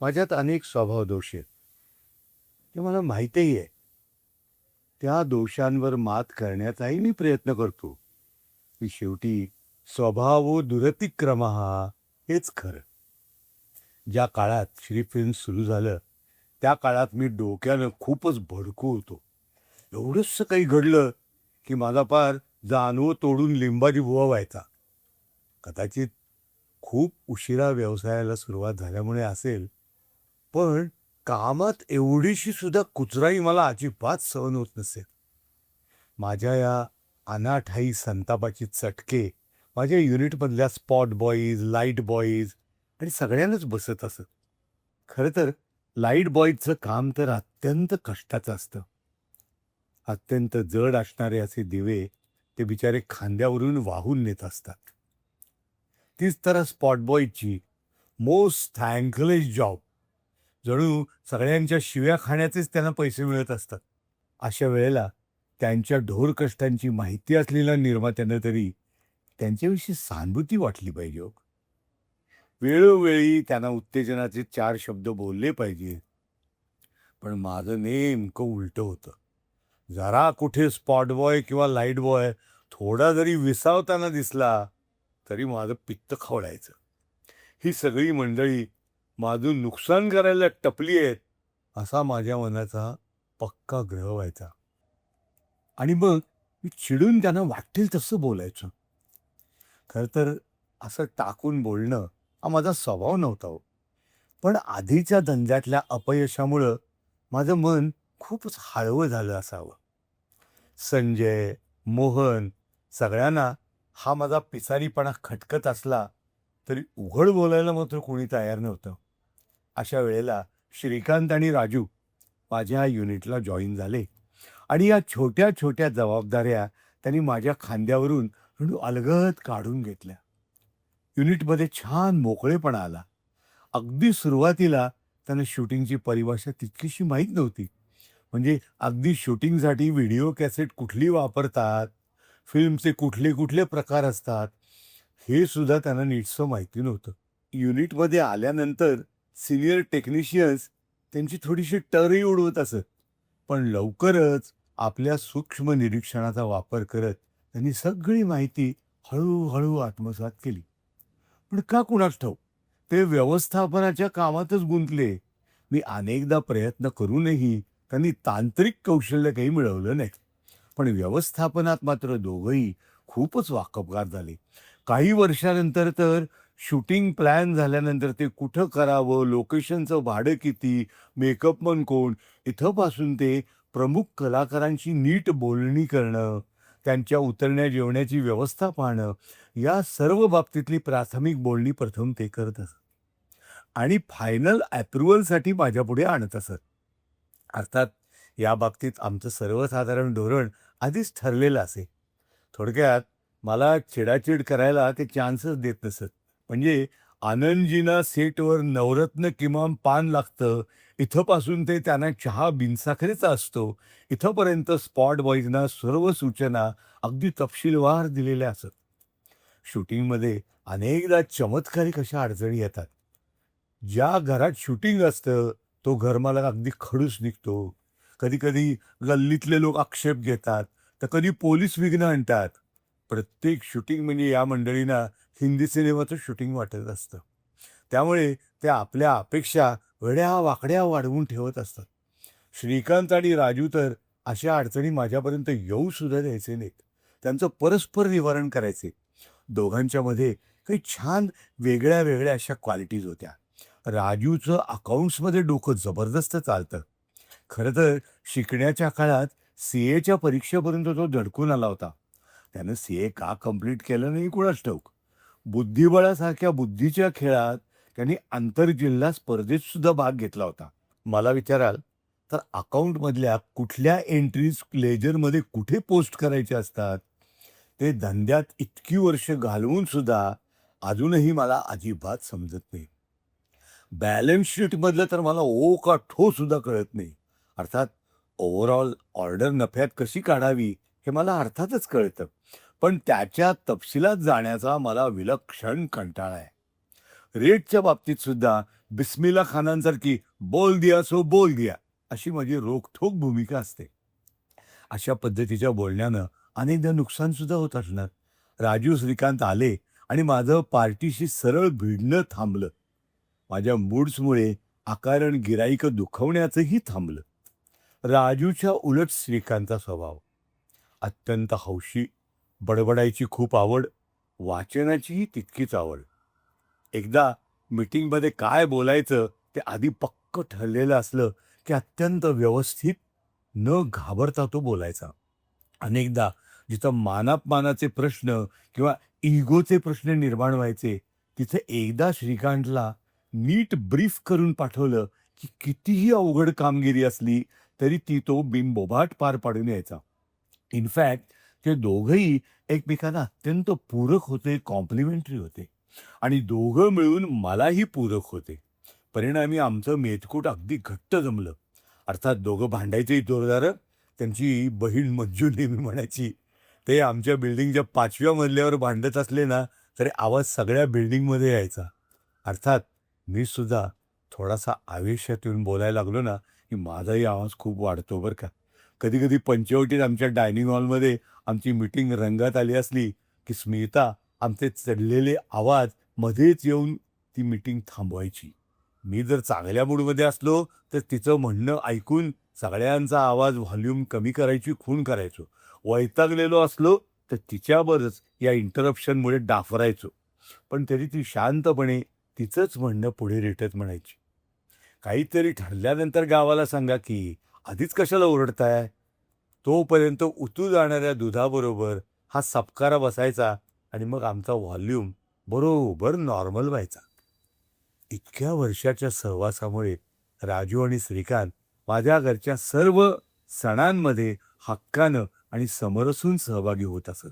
माझ्यात अनेक स्वभाव दोष आहेत. ते मला माहीतही आहे. त्या दोषांवर मात करण्याचाही मी प्रयत्न करतो. की शेवटी स्वभावो दुरतिक्रम हेच खरं. ज्या काळात श्री फिल्म सुरू झालं त्या काळात मी डोक्यानं खूपच भडकू होतो. एवढंच काही घडलं की माझा पार जानवं तोडून लिंबाजी बुवा व्हायचा. कदाचित खूप उशिरा व्यवसायाला सुरुवात झाल्यामुळे असेल पण कामात एवढीशी सुद्धा कुचराई मला अजिबात सहन होत नसेल माझ्या या अनाठाई संतापाची चटके माझ्या युनिटमधल्या स्पॉट बॉईज लाइट बॉईज आणि सगळ्यांनाच बसत असत. खरं तर लाइट बॉईजचं काम तर अत्यंत कष्टाचं असतं. अत्यंत जड असणारे असे दिवे ते बिचारे खांद्यावरून वाहून नेत असतात. तीच तर स्पॉट बॉयची मोस्ट थँकलेस जॉब. जणू सगळ्यांच्या शिव्या खाण्याचेच त्यांना पैसे मिळत असतात. अशा वेळेला त्यांच्या ढोर कष्टांची माहिती असलेल्या निर्मात्यांना तरी त्यांच्याविषयी सहानुभूती वाटली पाहिजे हो. वेळोवेळी त्यांना उत्तेजनाचे चार शब्द बोलले पाहिजे. पण माझं नेमकं उलटं होतं. जरा कुठे स्पॉट बॉय किंवा लाइट बॉय थोडा जरी विसावताना दिसला तरी माझं पित्त खवळायचं. ही सगळी मंडळी माझं नुकसान करायला टपली आहेत असा माझ्या मनाचा पक्का ग्रह व्हायचा. आणि मग मी चिडून त्यांना वाटेल तसं बोलायचं. खरं तर असं टाकून बोलणं हा माझा स्वभाव नव्हता हो. पण आधीच्या धंद्यातल्या अपयशामुळं माझं मन खूपच हळवं झालं असावं. संजय मोहन सगळ्यांना हा माझा पिसारीपणा खटकत असला तरी उघड बोलायला मात्र कोणी तयार नव्हतं. अशा वेळेला श्रीकांत आणि राजू माझ्या युनिटला जॉईन झाले. आणि या छोट्या छोट्या जबाबदाऱ्या त्यांनी माझ्या खांद्यावरून जणू अलगद काढून घेतल्या. युनिटमध्ये छान मोकळेपणा आला. अगदी सुरुवातीला त्यांना शूटिंगची परिभाषा तितकीशी माहीत नव्हती. म्हणजे अगदी शूटिंगसाठी व्हिडिओ कॅसेट कुठली वापरतात फिल्मचे कुठले कुठले प्रकार असतात हे सुद्धा त्यांना नीटसं माहिती नव्हतं. युनिटमध्ये आल्यानंतर सिनियर टेक्निशियन्स त्यांची थोडीशी टरही उडवत असत. पण लवकरच आपल्या सूक्ष्म निरीक्षणाचा वापर करत त्यांनी सगळी माहिती हळूहळू आत्मसात केली. पण का कुणास ठाऊ ते व्यवस्थापनाच्या कामातच गुंतले. मी अनेकदा प्रयत्न करूनही त्यांनी तांत्रिक कौशल्य काही मिळवलं नाही. पण व्यवस्थापनात मात्र दोघंही खूपच वाकबगार झाले. काही वर्षानंतर तर शूटिंग प्लॅन झाल्यानंतर ते कुठं करावं? लोकेशनचं भाडं किती? मेकअपमन कोण? इथंपासून ते प्रमुख कलाकारांची नीट बोलणी करणं त्यांच्या उतरण्या जेवण्याची व्यवस्था पाहणं या सर्व बाबतीतली प्राथमिक बोलणी प्रथम ते करत असत. आणि फायनल अप्रुव्हलसाठी माझ्यापुढे आणत असत. अर्थात या बाबतीत आमचं सर्वसाधारण धोरण आधीच ठरलेलं असे. थोडक्यात मला चिडाचिड करायला ते चान्सच देत नसत. म्हणजे आनंदजीना सेटवर नवरत्न किमान पान लागतं. इथंपासून ते त्यांना चहा बिनसाखरेचा असतो. इथंपर्यंत स्पॉट बॉईजना सर्व सूचना अगदी तपशीलवार दिलेल्या असत. शूटिंगमध्ये अनेकदा चमत्कारिक अशा अडचणी येतात. ज्या घरात शूटिंग असतं तो घरमाला अगदी खडूस निघतो. कधी कधी गल्लीतले लोक आक्षेप घेतात. तर कधी पोलीस विघ्न आणतात. प्रत्येक शूटिंग म्हणजे या मंडळींना हिंदी सिनेमाचं शूटिंग वाटत असतं. त्यामुळे ते आपल्या अपेक्षा वेड्या वाकड्या वाढवून ठेवत असतात. श्रीकांत आणि राजू तर अशा अडचणी माझ्यापर्यंत येऊ सुद्धा द्यायचे नाहीत. त्यांचं परस्पर निवारण करायचे. दोघांच्या मध्ये काही छान वेगळ्या वेगळ्या अशा क्वालिटीज होत्या. राजूचं अकाउंट्समध्ये डोकं जबरदस्त चालतं. खरं तर शिकण्याच्या काळात सी एच्या परीक्षेपर्यंत तो धडकून आला होता. त्यानं सी ए का कंप्लीट केलं नाही कुणाच ठाऊक? बुद्धिबळासारख्या बुद्धीच्या खेळात त्यांनी आंतरजिल्हा स्पर्धेत सुद्धा भाग घेतला होता. मला विचाराल तर अकाउंटमधल्या कुठल्या एंट्रीज लेजरमध्ये कुठे पोस्ट करायचे असतात? ते धंद्यात इतकी वर्ष घालवून सुद्धा अजूनही मला अजिबात समजत नाही. बॅलन्स शीटमधलं तर मला ओ का ठो सुद्धा कळत नाही. अर्थात ओव्हरऑल ऑर्डर नफ्यात कशी काढावी हे मला अर्थातच कळतं. पण त्याच्या तपशिलात जाण्याचा मला विलक्षण कंटाळा आहे. रेटच्या बाबतीत सुद्धा बिस्मिल्ला खानांसारखी बोल दिया सो बोल दिया अशी माझी रोखठोक भूमिका असते. अशा पद्धतीच्या बोलण्यानं अनेकदा नुकसान सुद्धा होत असणार. राजू श्रीकांत आले आणि माझं पार्टीशी सरळ भिडणं थांबलं. माझ्या मूड्समुळे आकारण गिराईक दुखवण्याचंही थांबलं. राजूच्या उलट श्रीकांतचा स्वभाव. अत्यंत हौशी बडबडायची खूप आवड वाचनाचीही तितकीच आवड. एकदा मीटिंगमध्ये काय बोलायचं ते आधी पक्क ठरलेलं असलं की अत्यंत व्यवस्थित न घाबरता तो बोलायचा. अनेकदा जिथं मानापमानाचे प्रश्न किंवा इगोचे प्रश्न निर्माण व्हायचे तिथे एकदा श्रीकांतला नीट ब्रीफ करून पाठवलं की कितीही अवघड कामगिरी असली तरी ती तो बिंबोबाट पार पाडून यायचा. इनफॅक्ट ते दोघंही एकमेकांना अत्यंत पूरक होते कॉम्प्लिमेंटरी होते. आणि दोघं मिळून मलाही पूरक होते. परिणामी आमचं मेतकूट अगदी घट्ट जमलं. अर्थात दोघं भांडायचेही जोरदार त्यांची बहीण मंजू नेहमी म्हणायची ते आमच्या बिल्डिंगच्या पाचव्या मजल्यावर भांडत असले ना तरी आवाज सगळ्या बिल्डिंगमध्ये यायचा. अर्थात मी सुद्धा थोडासा आवेशात येऊन बोलायला लागलो ना की माझाही आवाज खूप वाढतो बरं का. कधी कधी पंचवटीत आमच्या डायनिंग हॉलमध्ये आमची मीटिंग रंगात आली असली की स्मिता आमचे चढलेले आवाज मध्येच येऊन ती मीटिंग थांबवायची. मी जर चांगल्या मूडमध्ये असलो तर तिचं म्हणणं ऐकून सगळ्यांचा आवाज व्हॉल्यूम कमी करायची खून करायचो. वैतागलेलो असलो तर तिच्यावरच या इंटरप्शनमुळे डाफरायचो. पण तरी ती शांतपणे तिचंच म्हणणं पुढे रेटत म्हणायची. काहीतरी ठरल्यानंतर गावाला सांगा की आधीच कशाला ओरडताय? तोपर्यंत उतू जाणाऱ्या दुधाबरोबर हा सपकारा बसायचा आणि मग आमचा व्हॉल्यूम बरोबर नॉर्मल व्हायचा. इतक्या वर्षाच्या सहवासामुळे राजू आणि श्रीकांत माझ्या घरच्या सर्व सणांमध्ये हक्कानं आणि समरसून सहभागी होत असत.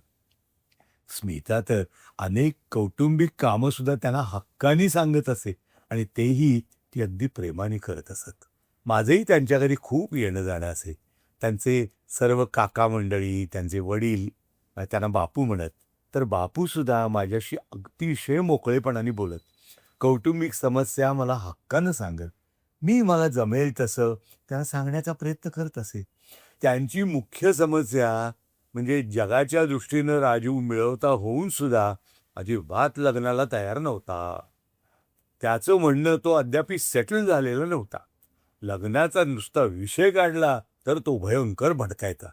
स्मिता तर अनेक कौटुंबिक कामं सुद्धा त्यांना हक्कानी सांगत असे आणि तेही ती अगदी प्रेमाने करत असत. माझंही त्यांच्या घरी खूप येणं जाणं असे. त्यांचे सर्व काका मंडळी त्यांचे वडील त्यांना बापू म्हणत. तर बापूसुद्धा माझ्याशी अतिशय मोकळेपणाने बोलत. कौटुंबिक समस्या मला हक्कानं सांगत. मी मला जमेल तसं त्यांना सांगण्याचा प्रयत्न करत असे. त्यांची मुख्य समस्या म्हणजे जगाच्या दृष्टीनं राजू मिळवता होऊन सुद्धा अजिबात लग्नाला तयार नव्हता. त्याचं म्हणणं तो अद्यापि सेटल झालेला नव्हता. लग्नाचा नुसता विषय काढला तर तो भयंकर भडकायचा.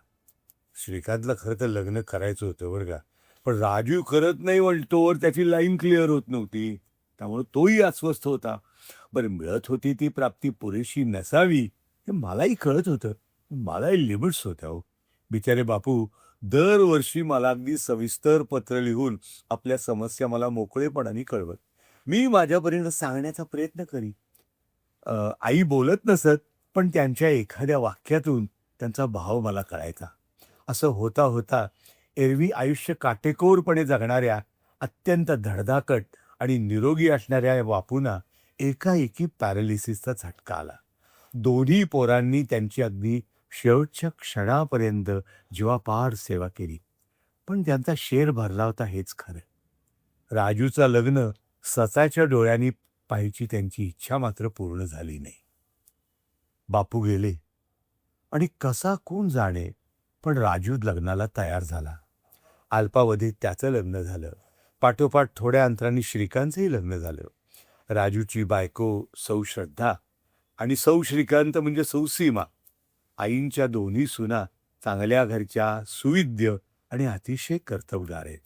श्रीकांतला खरं तर लग्न करायचं होतं बरं का. पण राजू करत नाही म्हणतोवर त्याची लाईन क्लिअर होत नव्हती. त्यामुळे तोही अस्वस्थ होता. बरं मिळत होती ती प्राप्ती पुरेशी नसावी हे मलाही कळत होतं. मलाही लिमिट्स होत्या हो. बिचारे बापू दरवर्षी मला अगदी सविस्तर पत्र लिहून आपल्या समस्या मला मोकळेपणाने कळवत. मी माझ्यापर्यंत सांगण्याचा प्रयत्न करी आई बोलत नसत पण त्यांच्या एखाद्या वाक्यातून त्यांचा भाव मला कळायचा. असं होता होता एरवी आयुष्य काटेकोरपणे जगणाऱ्या अत्यंत धडधाकट आणि निरोगी असणाऱ्या बापूंना एकाएकी पॅरालिसिसचा झटका आला. दोन्ही पोरांनी त्यांची अगदी शेवटच्या क्षणापर्यंत जीवापार सेवा केली. पण त्यांचा शेर भरला होता हेच खरं. राजूचं लग्न सचाच्या डोळ्यांनी पाहायची त्यांची इच्छा मात्र पूर्ण झाली नाही. बापू गेले. आणि कसा कोण जाणे पण राजू लग्नाला तयार झाला. अल्पावधीत त्याचं लग्न झालं. पाठोपाठ थोड्या अंतराने श्रीकांतचंही लग्न झालं. राजूची बायको सौ श्रद्धा आणि सौ श्रीकांत म्हणजे सौ सीमा. आईंच्या दोन्ही सुना चांगल्या घरच्या सुविद्य आणि अतिशय कर्तवदार आहेत.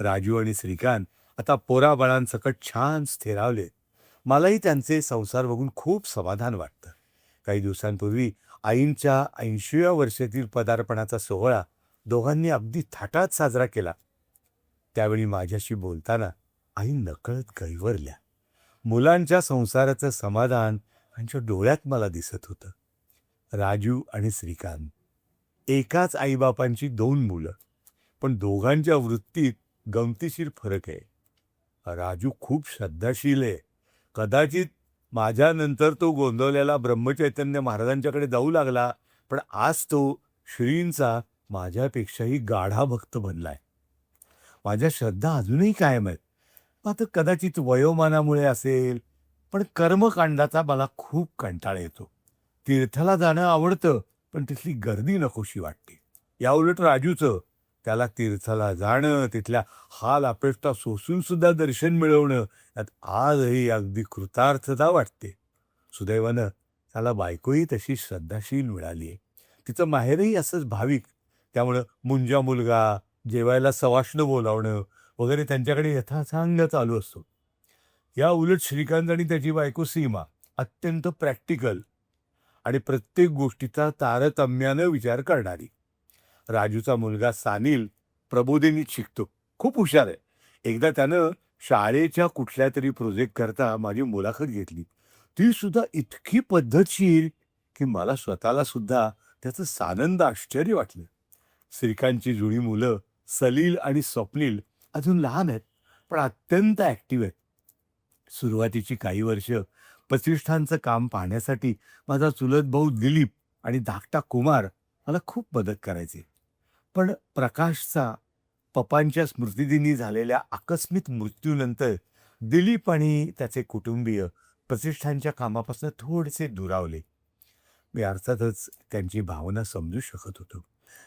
राजू आणि श्रीकांत आता पोराबाळांसकट छान स्थिरावलेत. मलाही त्यांचे संसार बघून खूप समाधान वाटतं. काही दिवसांपूर्वी आईंच्या ऐंशीव्या वर्षातील पदार्पणाचा सोहळा दोघांनी अगदी थाटात साजरा केला. त्यावेळी माझ्याशी बोलताना आई नकळत गैवरल्या. मुलांच्या संसाराचं समाधान त्यांच्या डोळ्यात मला दिसत होतं. राजू आणि श्रीकांत. एकाच आईबापांची दोन मुलं. पण दोघांच्या वृत्तीत गमतीशीर फरक आहे. राजू खूप श्रद्धाशील आहे. कदाचित माझ्यानंतर तो गोंदवलेला ब्रह्मचैतन्य महाराजांच्याकडे जाऊ लागला पण आज तो श्रींचा माझ्यापेक्षाही गाढा भक्त बनलाय. माझ्या श्रद्धा अजूनही कायम आहेत. आता कदाचित वयोमानामुळे असेल पण कर्मकांडाचा मला खूप कंटाळा येतो. तीर्थाला जाणं आवडतं पण तिथली गर्दी नकोशी वाटते. याउलट राजूचं त्याला तीर्थाला जाणं तिथल्या हाल अपेष्टा सोसून सुद्धा दर्शन मिळवणं यात आजही अगदी कृतार्थता वाटते. सुदैवानं त्याला बायकोही तशी श्रद्धाशील मिळाली आहे तिचं माहेरही असंच भाविक. त्यामुळं मुंजा मुलगा जेवायला सवाष्ण बोलावणं वगैरे त्यांच्याकडे यथासांग चालू असतो. या उलट श्रीकांत आणि त्याची बायको सीमा अत्यंत प्रॅक्टिकल आणि प्रत्येक गोष्टीचा तारतम्यानं विचार करणारी. राजूचा मुलगा सानिल प्रबोधिनीत शिकतो. खूप हुशार आहे. एकदा त्यानं शाळेच्या कुठल्या तरी प्रोजेक्ट करता माझी मुलाखत घेतली. ती सुद्धा इतकी पद्धतशीर की मला स्वतःला सुद्धा त्याचं सानंद आश्चर्य वाटलं. श्रीकांतची जुळी मुलं सलील आणि स्वप्नील अजून लहान आहेत पण अत्यंत ॲक्टिव्ह आहेत. सुरुवातीची काही वर्ष प्रतिष्ठानचं काम पाहण्यासाठी माझा चुलत भाऊ दिलीप आणि धाकटा कुमार मला खूप मदत करायचे. पण प्रकाशचा पप्पांच्या स्मृतिदिनी झालेल्या आकस्मिक मृत्यूनंतर दिलीप आणि त्याचे कुटुंबीय प्रतिष्ठानच्या कामापासून थोडेसे दुरावले. मी अर्थातच त्यांची भावना समजू शकत होतो.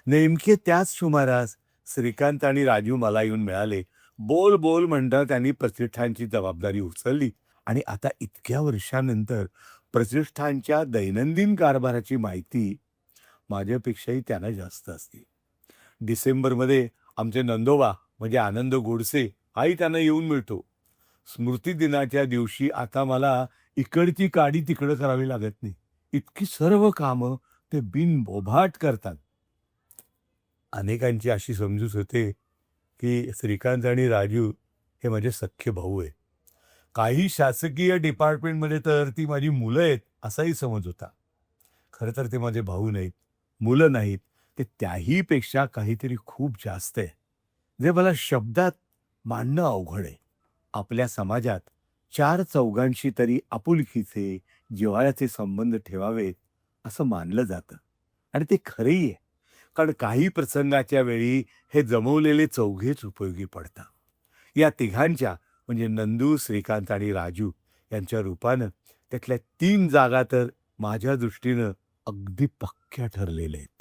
नेमके त्याच सुमारास श्रीकांत आणि राजू मला येऊन मिळाले. बोल बोल म्हणता त्यांनी प्रतिष्ठानची जबाबदारी उचलली आणि आता इतक्या वर्षानंतर प्रतिष्ठानच्या दैनंदिन कारभाराची माहिती माझ्यापेक्षाही त्यांना जास्त असते. डिसेंबरमध्ये आमचे नंदोबा म्हणजे आनंद गोडसे हाही त्यांना येऊन मिळतो. स्मृतिदिनाच्या दिवशी आता मला इकडची काडी तिकडं करावी लागत नाही. इतकी सर्व कामं ते बिनबोभाट करतात. अनेकांची अशी समजूत होते की श्रीकांत आणि राजू हे माझे सख्खे भाऊ आहे काही शासकीय डिपार्टमेंटमध्ये तर ती माझी मुलं आहेत असाही समज होता. खरं तर ते माझे भाऊ नाहीत मुलं नाहीत ते त्याहीपेक्षा काहीतरी खूप जास्त आहे. जे मला शब्दात मांडणं अवघड आहे. आपल्या समाजात चार चौघांशी तरी आपुलकीचे जिव्हाळ्याचे संबंध ठेवावेत असं मानलं जातं. आणि ते खरंही आहे. कारण काही प्रसंगाच्या वेळी हे जमवलेले चौघेच उपयोगी पडतात. या तिघांच्या म्हणजे नंदू श्रीकांत आणि राजू यांच्या रूपानं त्यातल्या तीन जागा तर माझ्या दृष्टीनं अगदी पक्क्या ठरलेल्या आहेत.